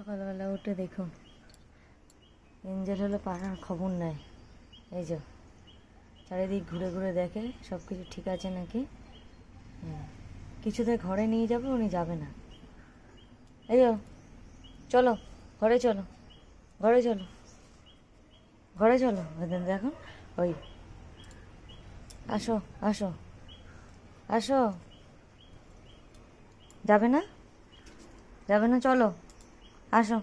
সকালবেলা উঠে দেখুন। এঞ্জেল হলো পাড়ার খবর নেয়। এই যে, চারিদিক ঘুরে ঘুরে দেখে সব কিছু ঠিক আছে নাকি? হুম। কিছুতে ঘরে নিয়ে যাবে, উনি যাবে না। এই চলো, ঘরে চলো ঘরে চলো ঘরে চলো। দেখুন, ওই, আসো আসো আসো। যাবে না? যাবে না, চলো। আসো।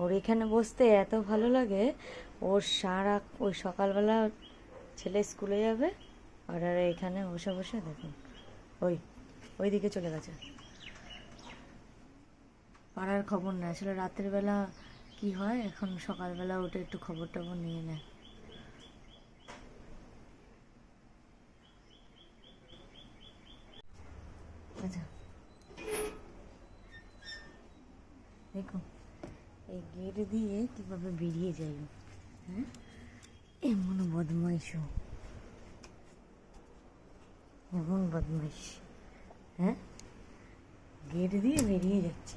ওর এখানে বসতে এত ভালো লাগে। ওর সারা ওই সকালবেলা ছেলে স্কুলে যাবে আর এখানে বসে বসে দেখুন। ওই ওই দিকে চলে গেছে। পাড়ার খবর নেয়। আসলে রাতের বেলা কি হয়? এখন সকালবেলা উঠে একটু খবর টবর নিয়ে নেয়। আচ্ছা। দেখুন এই গেট দিয়ে কীভাবে বেরিয়ে যাই। হ্যাঁ? এমন বদমাইশ এমন বদমাইশ। হ্যাঁ? গেট দিয়ে বেরিয়ে যাচ্ছে।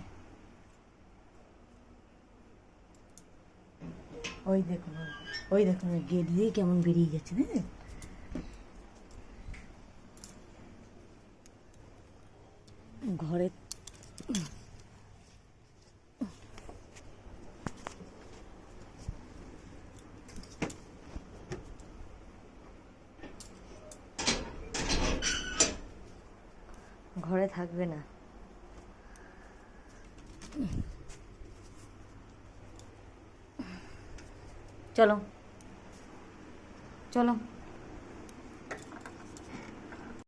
ওই দেখুন ওই- দেখুন গেট দিয়ে কেমন বেরিয়ে যাচ্ছে বুঝলেন ঘরে ঘরে থাকবে না। চলো। চলো।